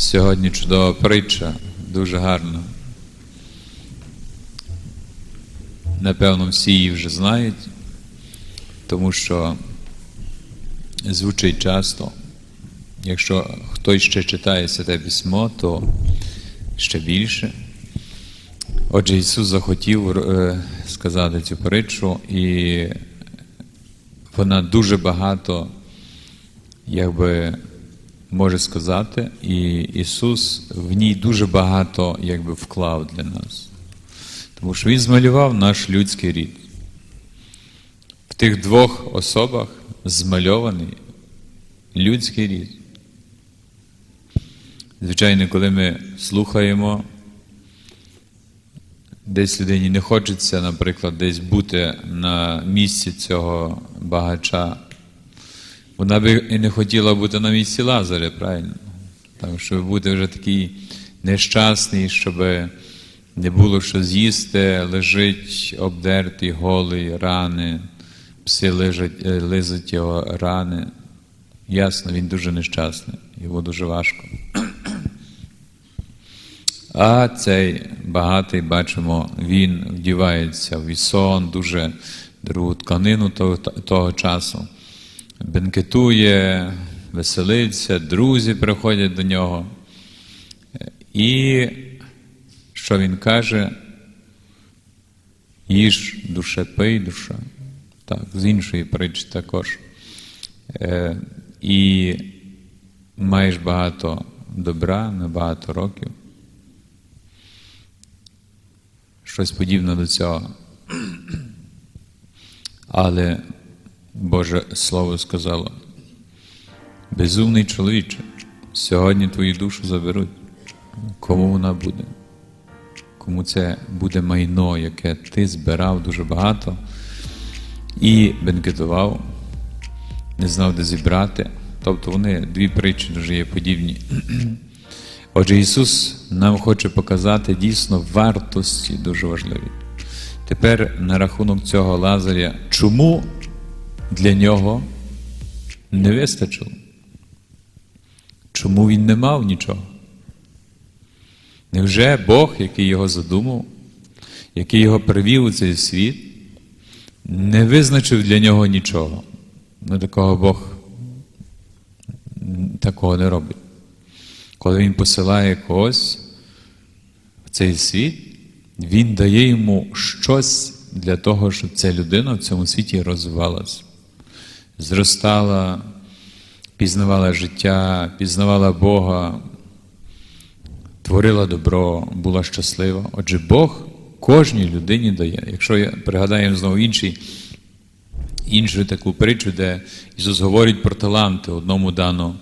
Сьогодні чудова притча, дуже гарна. Напевно, всі її вже знають, тому що звучить часто. Якщо хтось ще читає Святе Письмо, то ще більше. Отже, Ісус захотів е, сказати цю притчу, і вона дуже багато, якби може сказати, і Ісус в ній дуже багато якби, вклав для нас. Тому що Він змалював наш людський рід. В тих двох особах змальований людський рід. Звичайно, коли ми слухаємо, десь людині не хочеться, наприклад, десь бути на місці цього багача, вона би і не хотіла бути на місці Лазаря, правильно? Так, щоб бути вже такий нещасний, щоб не було що з'їсти, лежить обдертий, голий, рани, пси лежать, е, лизать його рани. Ясно, він дуже нещасний, йому дуже важко. А цей багатий, бачимо, він вдівається в вісон, дуже дорогу тканину того, того часу, бенкетує, веселиться, друзі приходять до нього. І що він каже? Їж душе, пий душа. Так, з іншої притчі також. Е, і маєш багато добра на багато років. Щось подібне до цього. Але Боже Слово сказало, безумний чоловіче, сьогодні твою душу заберуть. Кому вона буде? Кому це буде майно, яке ти збирав дуже багато і бенкетував, не знав, де зібрати. Тобто вони дві притчі дуже є подібні. Отже, Ісус нам хоче показати дійсно вартості дуже важливі. Тепер на рахунок цього Лазаря, чому для нього не вистачило? Чому він не мав нічого? Невже Бог, який його задумав, який його привів у цей світ, не визначив для нього нічого? Ну, такого Бог такого не робить. Коли Він посилає когось в цей світ, Він дає йому щось для того, щоб ця людина в цьому світі розвивалася, зростала, пізнавала життя, пізнавала Бога, творила добро, була щаслива. Отже, Бог кожній людині дає. Якщо я пригадаємо знову інший, іншу таку притчу, де Ісус говорить про таланти, одному дано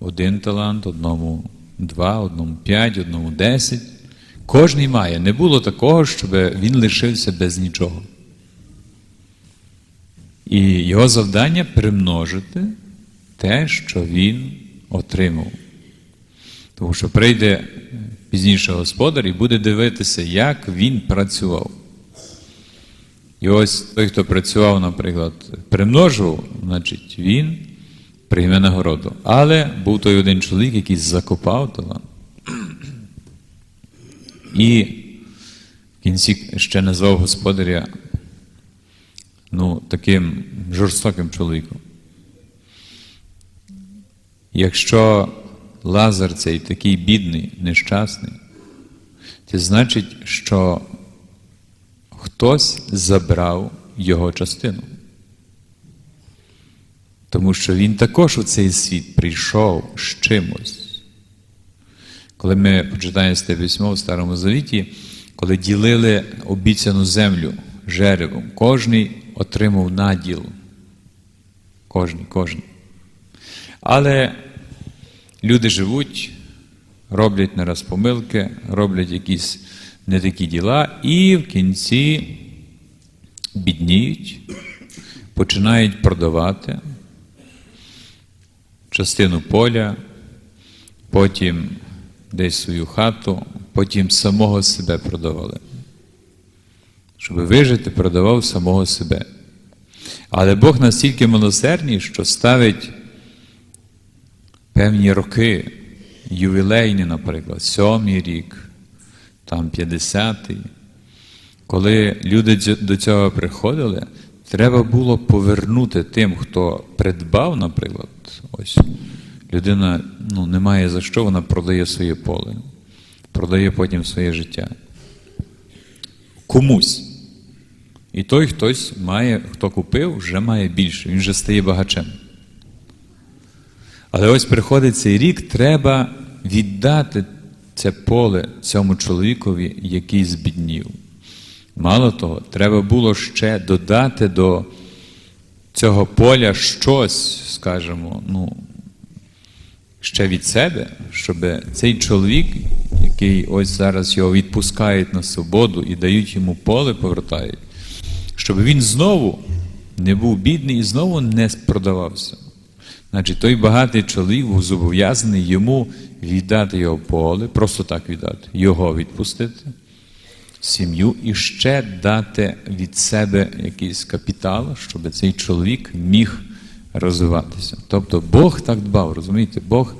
один талант, одному два, одному п'ять, одному десять. Кожний має. Не було такого, щоб він лишився без нічого. І його завдання примножити те, що він отримав. Тому що прийде пізніше господар і буде дивитися, як він працював. І ось той, хто працював, наприклад, примножував, значить, він прийме нагороду. Але був той один чоловік, який закопав талант. І в кінці ще назвав господаря ну, таким жорстоким чоловіком. Якщо Лазар цей такий бідний, нещасний, це значить, що хтось забрав його частину. Тому що він також у цей світ прийшов з чимось. Коли ми почитаємо це письмо в Старому Завіті, коли ділили обіцяну землю жеребом, кожний отримав наділ. Кожний, кожний. Але люди живуть, роблять не раз помилки, роблять якісь не такі діла, і в кінці бідніють, починають продавати частину поля, потім десь свою хату, потім самого себе продавали. Щоб вижити, продавав самого себе. Але Бог настільки милосердний, що ставить певні роки ювілейні, наприклад, сьомий рік, там 50-й. Коли люди до цього приходили, треба було повернути тим, хто придбав, наприклад, ось людина ну, не має за що, вона продає своє поле, продає потім своє життя. Комусь. І той хтось має, хто купив, вже має більше, він вже стає багачем. Але ось приходить цей рік, треба віддати це поле цьому чоловікові, який збіднів. Мало того, треба було ще додати до цього поля щось, скажімо, ну, ще від себе, щоб цей чоловік, який ось зараз його відпускають на свободу і дають йому поле, повертають, щоб він знову не був бідний і знову не продавався. Значить, той багатий чоловік був зобов'язаний йому віддати його поле, просто так віддати, його відпустити, сім'ю і ще дати від себе якийсь капітал, щоб цей чоловік міг розвиватися. Тобто Бог так дбав, розумієте? Бог,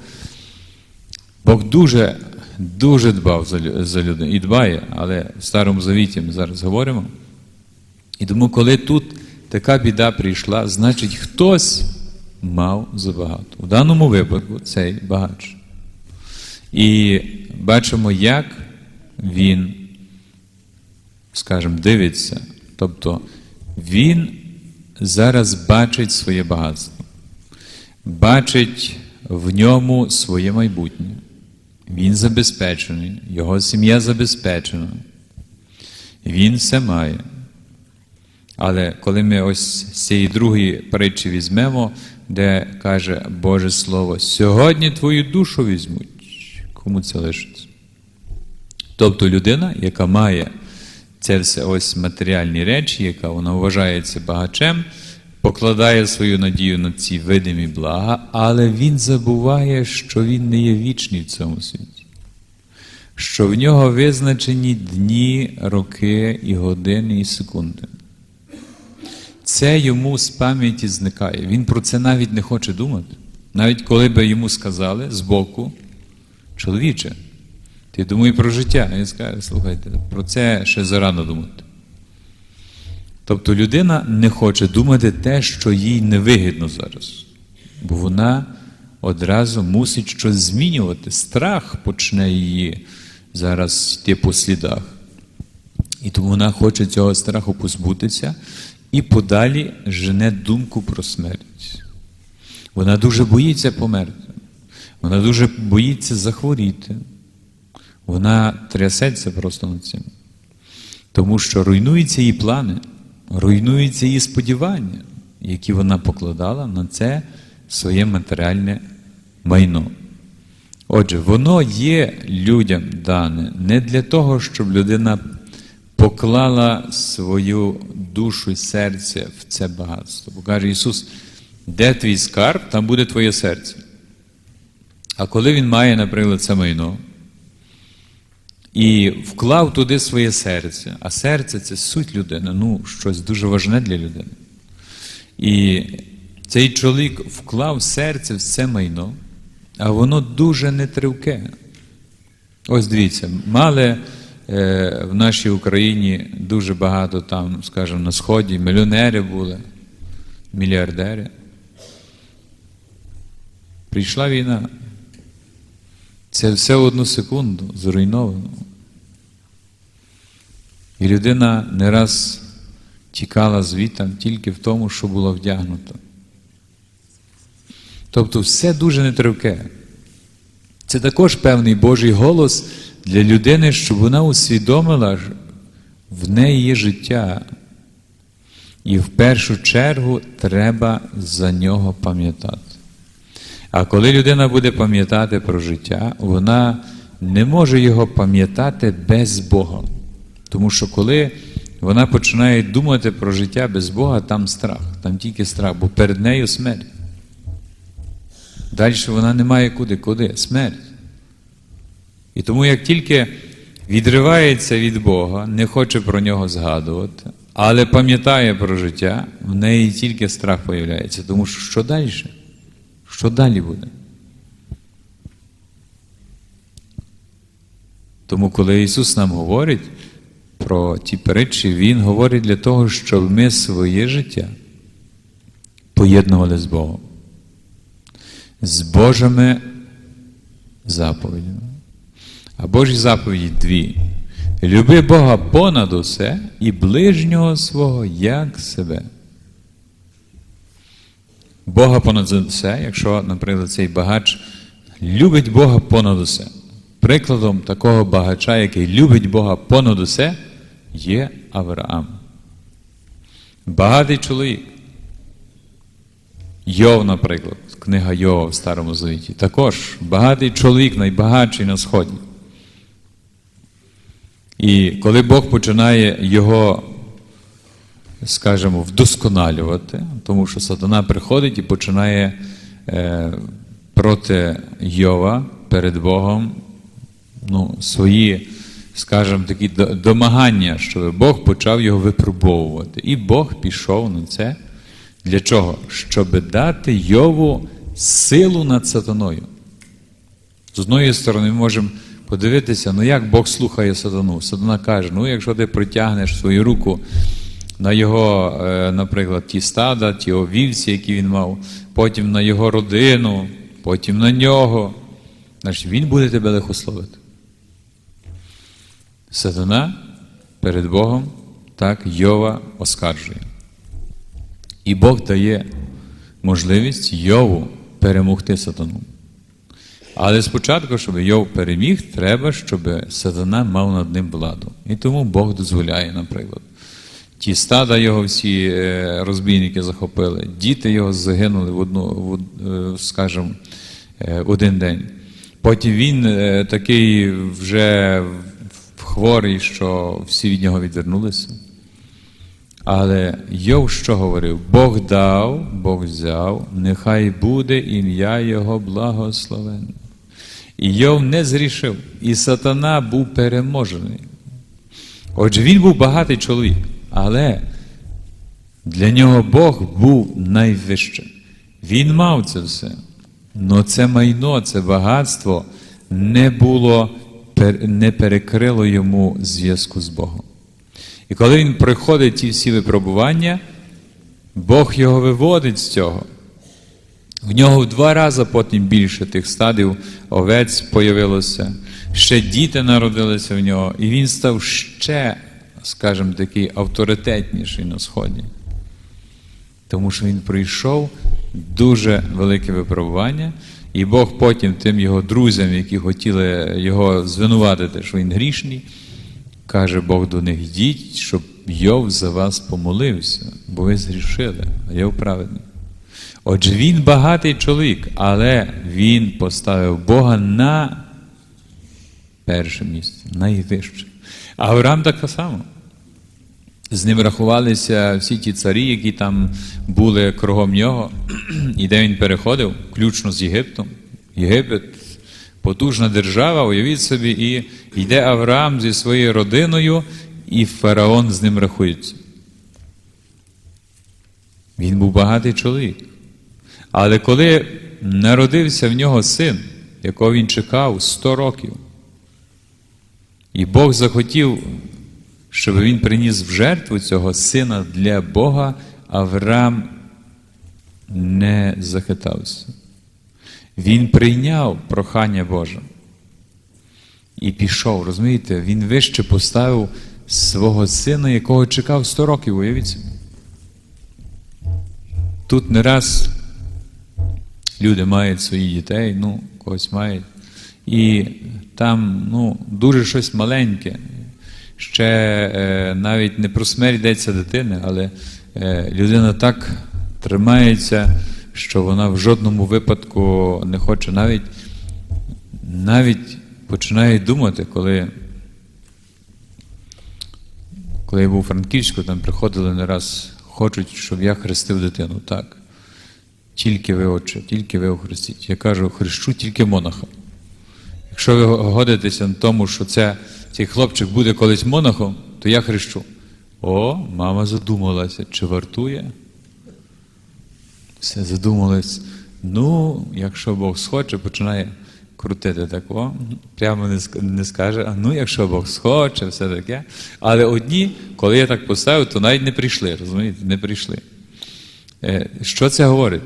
Бог дуже, дуже дбав за, за людину і дбає, але в Старому Завіті ми зараз говоримо. І тому, коли тут така біда прийшла, значить хтось мав забагато. У даному випадку цей багач. І бачимо, як він, скажімо, дивиться. Тобто він зараз бачить своє багатство, бачить в ньому своє майбутнє. Він забезпечений, його сім'я забезпечена. Він все має. Але коли ми ось цієї другої притчі візьмемо, де каже Боже Слово, сьогодні твою душу візьмуть, кому це лишиться? Тобто людина, яка має це все ось матеріальні речі, яка вона вважається багачем, покладає свою надію на ці видимі блага, але він забуває, що він не є вічний в цьому світі, що в нього визначені дні, роки і години і секунди. Це йому з пам'яті зникає. Він про це навіть не хоче думати. Навіть коли би йому сказали збоку, чоловіче, ти думай про життя. Він скаже, слухайте, про це ще зарано думати. Тобто людина не хоче думати те, що їй невигідно зараз. Бо вона одразу мусить щось змінювати. Страх почне її зараз йти по слідах. І тому вона хоче цього страху позбутися і подалі жене думку про смерть. Вона дуже боїться померти. Вона дуже боїться захворіти. Вона трясеться просто над цим. Тому що руйнуються її плани, руйнуються її сподівання, які вона покладала на це своє матеріальне майно. Отже, воно є людям дане не для того, щоб людина поклала свою душу і серце в це багатство. Бо каже Ісус, де твій скарб, там буде твоє серце. А коли він має, наприклад, це майно і вклав туди своє серце, а серце це суть людини, ну, щось дуже важне для людини. І цей чоловік вклав серце в це майно, а воно дуже нетривке. Ось дивіться, мали в нашій Україні дуже багато там, скажімо, на Сході, мільйонери були, мільярдери. Прийшла війна. Це все одну секунду зруйновано. І людина не раз тікала звітом тільки в тому, що було вдягнуто. Тобто все дуже нетривке. Це також певний Божий голос для людини, щоб вона усвідомила, в неї є життя. І в першу чергу треба за нього пам'ятати. А коли людина буде пам'ятати про життя, вона не може його пам'ятати без Бога. Тому що коли вона починає думати про життя без Бога, там страх, там тільки страх, бо перед нею смерть. Далі вона не має куди, куди? Смерть. І тому як тільки відривається від Бога, не хоче про нього згадувати, але пам'ятає про життя, в неї тільки страх появляється. Тому що що далі? Що далі буде? Тому, коли Ісус нам говорить про ті притчі, Він говорить для того, щоб ми своє життя поєднували з Богом, з Божими заповідями. А Божі заповіді дві. Люби Бога понад усе і ближнього свого як себе. Бога понад усе, якщо, наприклад, цей багач любить Бога понад усе. Прикладом такого багача, який любить Бога понад усе, є Авраам. Багатий чоловік. Йов, наприклад, книга Йова в Старому Завіті. Також багатий чоловік, найбагатший на Сході. І коли Бог починає його, скажімо, вдосконалювати, тому що сатана приходить і починає е, проти Йова перед Богом ну, свої, скажімо, такі домагання, щоб Бог почав його випробовувати. І Бог пішов на це. Для чого? Щоб дати Йову силу над сатаною. З одної сторони, ми можемо подивитися, ну як Бог слухає сатану. Сатана каже, ну якщо ти притягнеш свою руку на його, е, наприклад, ті стада, ті овівці, які він мав, потім на його родину, потім на нього, значить він буде тебе лихословити. Сатана перед Богом так Йова оскаржує. І Бог дає можливість Йову перемогти сатану. Але спочатку, щоб Йов переміг, треба, щоб сатана мав над ним владу. І тому Бог дозволяє, наприклад. Ті стада його всі е, розбійники захопили, діти його загинули в одну, в, е, скажімо, е, один день. Потім він такий вже хворий, що всі від нього відвернулися. Але Йов що говорив? Бог дав, Бог взяв, нехай буде ім'я Його благословенне. Йов не зрішив, і сатана був переможений. Отже, він був багатий чоловік, але для нього Бог був найвище. Він мав це все. Але це майно, це багатство не було, не перекрило йому зв'язку з Богом. І коли він проходить ті всі випробування, Бог його виводить з цього. В нього в два рази потім більше тих стадів овець появилося, ще діти народилися в нього, і він став ще, скажімо, такий авторитетніший на сході. Тому що він пройшов дуже велике випробування, і Бог потім тим його друзям, які хотіли його звинуватити, що він грішний, каже Бог до них: йдіть, щоб Йов за вас помолився, бо ви згрішили, а Йов праведний. Отже, він багатий чоловік, але він поставив Бога на перше місце, найвище. Авраам так само. З ним рахувалися всі ті царі, які там були кругом нього, і де він переходив, включно з Єгиптом. Єгипет потужна держава, уявіть собі, і йде Авраам зі своєю родиною, і фараон з ним рахується. Він був багатий чоловік. Але коли народився в нього син, якого він чекав 100 років, і Бог захотів, щоб він приніс в жертву цього сина для Бога, Авраам не захитався. Він прийняв прохання Боже і пішов. Розумієте, він вище поставив свого сина, якого чекав 100 років, уявіть. Тут не раз люди мають своїх дітей, ну, когось мають. І там ну, дуже щось маленьке. Ще е, навіть не про смерть йдеться дитини, але е, людина так тримається, що вона в жодному випадку не хоче навіть, навіть починає думати, коли, коли я був у Франківську, там приходили не раз, хочуть, щоб я хрестив дитину. Так. Тільки ви, отче, тільки ви охрестіть. Я кажу, хрещу тільки монаха. Якщо ви годитеся на тому, що це, цей хлопчик буде колись монахом, то я хрещу. О, мама задумалася, чи вартує? Все задумалась. Ну, якщо Бог схоче, починає крутити такого, прямо не, не скаже, а ну, якщо Бог схоче, все таке. Але одні, коли я так поставив, то навіть не прийшли, розумієте, не прийшли. Е, Що це говорить?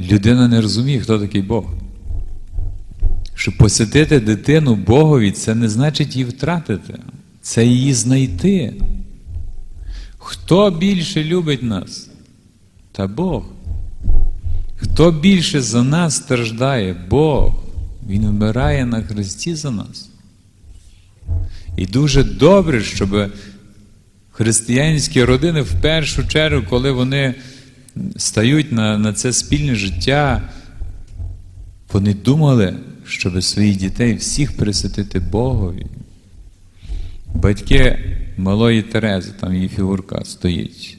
Людина не розуміє, хто такий Бог. Що посвятити дитину Богові, це не значить її втратити, це її знайти. Хто більше любить нас? Та Бог. Хто більше за нас страждає? Бог. Він вмирає на Христі за нас. І дуже добре, щоб християнські родини в першу чергу, коли вони стають на, на це спільне життя, вони думали, щоб своїх дітей всіх присвятити Богові. Батьки малої Терези, там її фігурка стоїть.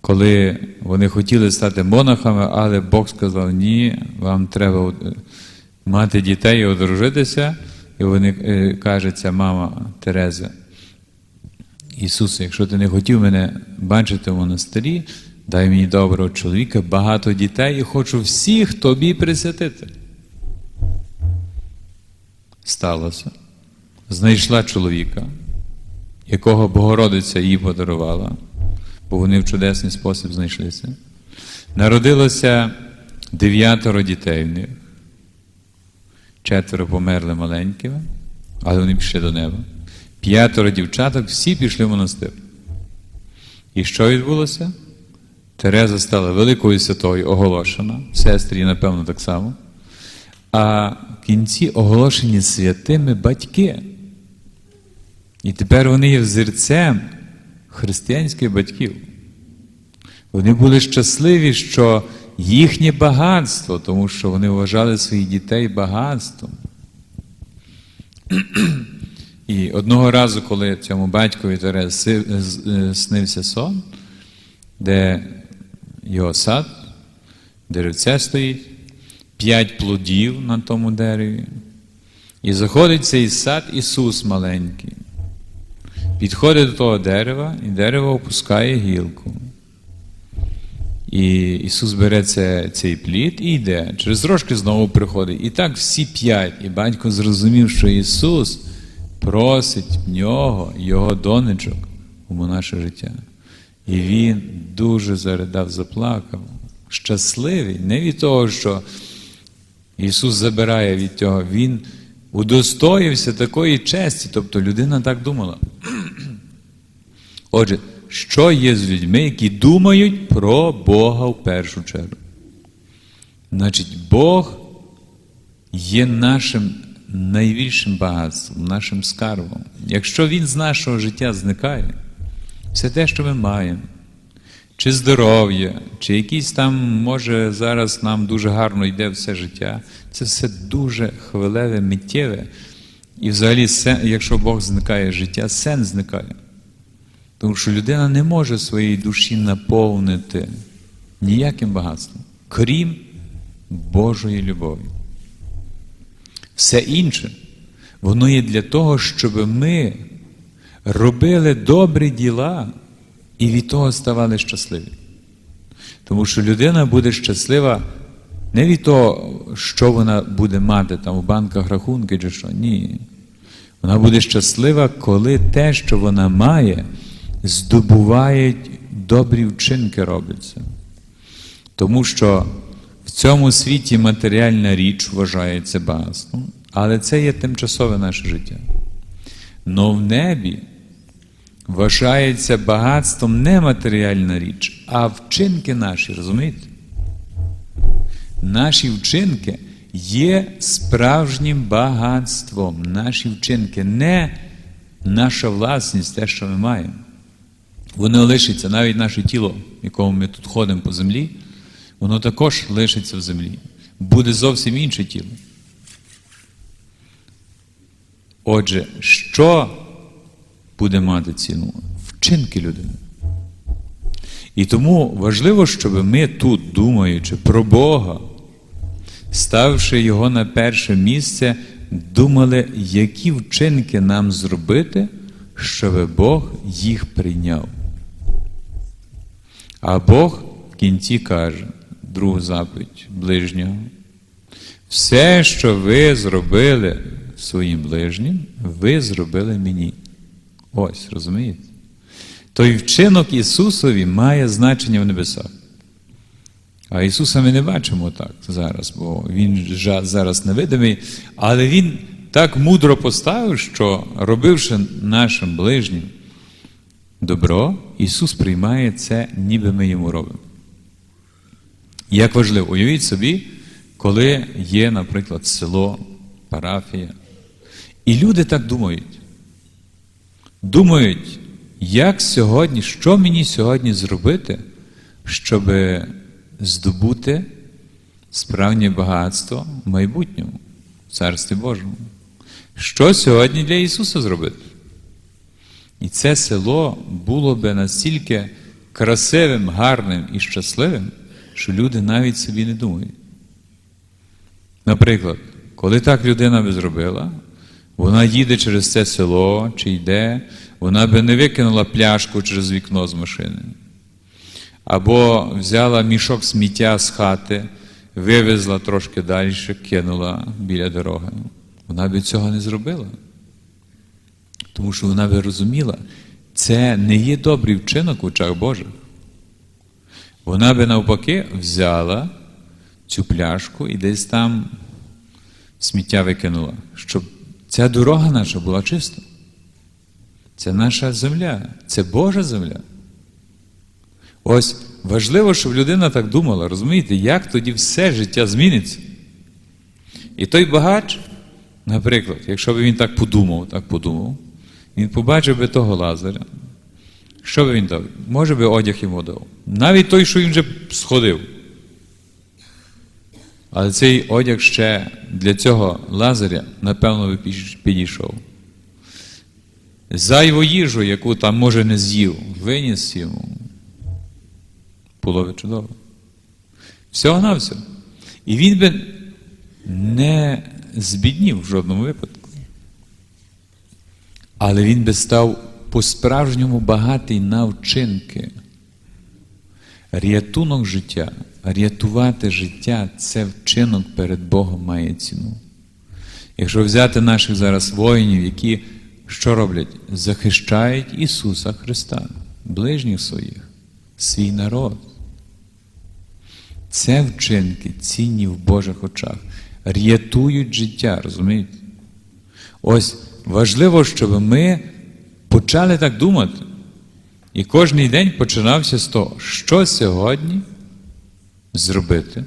Коли вони хотіли стати монахами, але Бог сказав, ні, вам треба е, мати дітей і одружитися. І вони е, каже, ця мама Тереза, Ісусе, якщо ти не хотів мене бачити в монастирі, дай мені доброго чоловіка, багато дітей і хочу всіх тобі присвятити. Сталося. Знайшла чоловіка, якого Богородиця їй подарувала, бо вони в чудесний спосіб знайшлися. Народилося дев'ятеро дітей в них. Четверо померли маленькими, але вони пішли до неба. П'ятеро дівчаток всі пішли в монастир. І що відбулося? Тереза стала великою святою, оголошена, сестрі, напевно, так само. А в кінці оголошені святими батьки. І тепер вони є взірцем християнських батьків. Вони були щасливі, що їхнє багатство, тому що вони вважали своїх дітей багатством. І одного разу, коли цьому батькові Терези снився сон, де його сад, деревце стоїть, п'ять плодів на тому дереві. І заходить цей сад Ісус маленький. Підходить до того дерева, і дерево опускає гілку. І Ісус бере це, цей плід і йде. Через трошки знову приходить. І так всі п'ять. І батько зрозумів, що Ісус просить в нього, його донечок у наше життя. І він дуже заридав, заплакав. Щасливий, не від того, що Ісус забирає від цього, Він удостоївся такої честі. Тобто людина так думала. Отже, що є з людьми, які думають про Бога в першу чергу? Значить, Бог є нашим найбільшим багатством, нашим скарбом. Якщо Він з нашого життя зникає, все те, що ми маємо, чи здоров'я, чи якийсь там, може, зараз нам дуже гарно йде все життя, це все дуже хвилеве, миттєве. І взагалі, якщо Бог зникає життя, сенс зникає. Тому що людина не може своєї душі наповнити ніяким багатством, крім Божої любові. Все інше, воно є для того, щоб ми робили добрі діла і від того ставали щасливі. Тому що людина буде щаслива не від того, що вона буде мати там у банках рахунки чи що. Ні. Вона буде щаслива, коли те, що вона має, здобувають добрі вчинки робляться. Тому що в цьому світі матеріальна річ вважається багатством, але це є тимчасове наше життя. Но в небі вважається багатством не матеріальна річ, а вчинки наші, розумієте? Наші вчинки є справжнім багатством. Наші вчинки не наша власність, те, що ми маємо. Воно лишиться, навіть наше тіло, якому ми тут ходимо по землі, воно також лишиться в землі. Буде зовсім інше тіло. Отже, що буде мати ціну? Вчинки людини. І тому важливо, щоб ми тут, думаючи про Бога, ставши Його на перше місце, думали, які вчинки нам зробити, щоб Бог їх прийняв. А Бог в кінці каже, другу заповідь ближнього, Все, що ви зробили своїм ближнім, ви зробили мені. Ось, розумієте? Той вчинок Ісусові має значення в небесах. А Ісуса ми не бачимо так зараз, бо Він зараз невидимий, але Він так мудро поставив, що, робивши нашим ближнім добро, Ісус приймає це, ніби ми йому робимо. Як важливо, уявіть собі, коли є, наприклад, село, парафія, і люди так думають. Думають, як сьогодні, що мені сьогодні зробити, щоб здобути справжнє багатство в майбутньому, в Царстві Божому. Що сьогодні для Ісуса зробити? І це село було би настільки красивим, гарним і щасливим, що люди навіть собі не думають. Наприклад, коли так людина би зробила, вона їде через це село чи йде, вона би не викинула пляшку через вікно з машини. Або взяла мішок сміття з хати, вивезла трошки далі, кинула біля дороги. Вона би цього не зробила. Тому що вона би розуміла, це не є добрий вчинок в очах Божих. Вона би навпаки взяла цю пляшку і десь там сміття викинула, щоб ця дорога наша була чиста. Це наша земля, це Божа земля. Ось важливо, щоб людина так думала, розумієте, як тоді все життя зміниться. І той багач, наприклад, якщо б він так подумав, так подумав, він побачив би того Лазаря. Що би він дав? Може би одяг йому дав. Навіть той, що він вже сходив. Але цей одяг ще для цього Лазаря, напевно, підійшов. Зайву їжу, яку там, може, не з'їв, виніс йому. Було би чудово. Всього на все. І він би не збіднів в жодному випадку. Але він би став по-справжньому багатий на вчинки. Рятунок життя, рятувати життя це вчинок перед Богом має ціну. Якщо взяти наших зараз воїнів, які що роблять? Захищають Ісуса Христа, ближніх своїх, свій народ. Це вчинки цінні в Божих очах, рятують життя, розумієте? Ось важливо, щоб ми почали так думати. І кожен день починався з того, що сьогодні зробити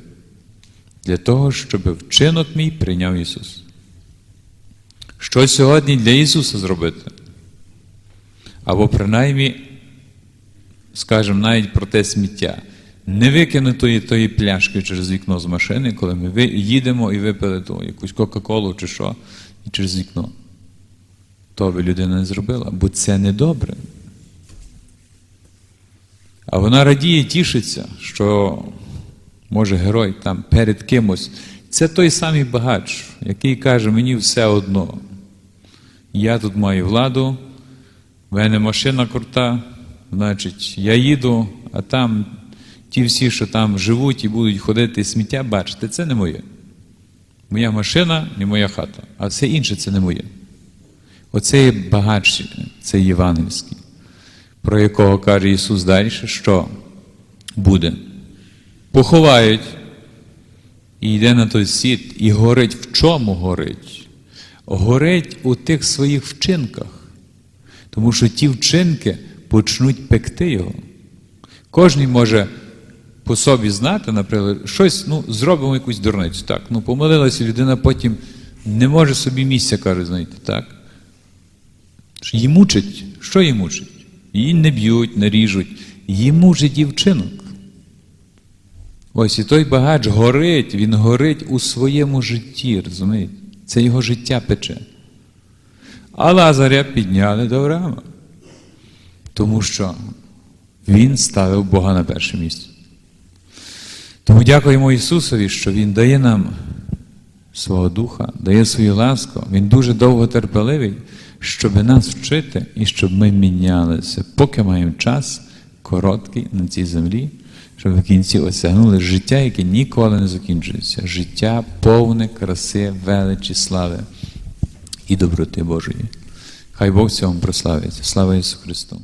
для того, щоб вчинок мій прийняв Ісус. Що сьогодні для Ісуса зробити? Або принаймні, скажімо, навіть про те сміття. Не викинутої тої пляшки через вікно з машини, коли ми їдемо і випили ту якусь Кока-Колу чи що, і через вікно. То би людина не зробила, бо це не добре. А вона радіє, тішиться, що може герой там перед кимось. Це той самий багач, який каже, мені все одно. Я тут маю владу, в мене машина крута, значить, я їду, а там ті всі, що там живуть і будуть ходити сміття, бачите, це не моє. Моя машина не моя хата, а все інше це не моє. Оце є багач, це євангельський, про якого каже Ісус далі, що буде. Поховають і йде на той світ, і горить в чому горить? Горить у тих своїх вчинках. Тому що ті вчинки почнуть пекти його. Кожний може по собі знати, наприклад, щось, ну, зробимо якусь дурницю. Так, ну помилилася людина, потім не може собі місця, каже, знайти, так? Її мучить. Що її мучить? Її не б'ють, не ріжуть. Її мучить і вчинок. Ось і той багач горить, він горить у своєму житті, розумієте? Це його життя пече. А Лазаря підняли до Авраама. Тому що він ставив Бога на перше місце. Тому дякуємо Ісусові, що Він дає нам свого Духа, дає свою ласку. Він дуже довго терпеливий, щоб нас вчити і щоб ми мінялися, поки маємо час короткий на цій землі, щоб в кінці осягнули життя, яке ніколи не закінчується. Життя повне краси, величі, слави і доброти Божої. Хай Бог цьому прославиться. Слава Ісусу Христу!